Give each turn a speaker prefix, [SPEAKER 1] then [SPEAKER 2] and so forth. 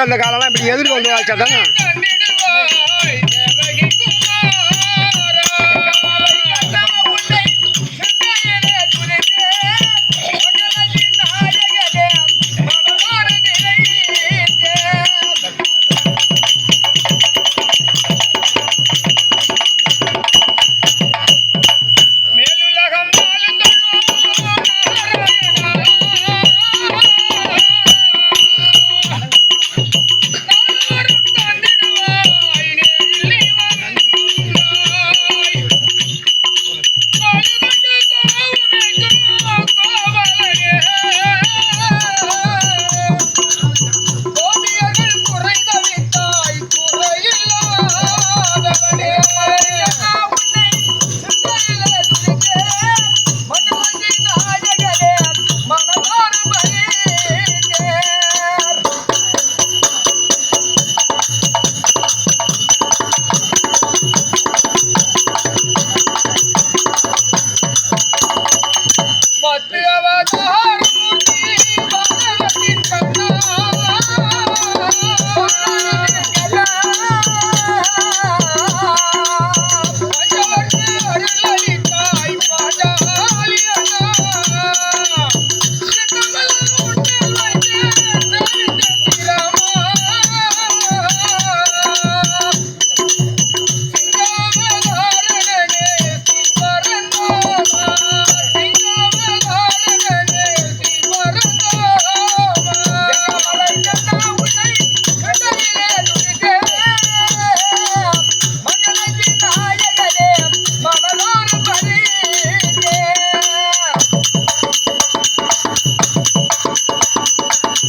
[SPEAKER 1] வந்த காலம்லாம் இப்படி எதிர்க்கு வந்து வாழ்ச்சா தானே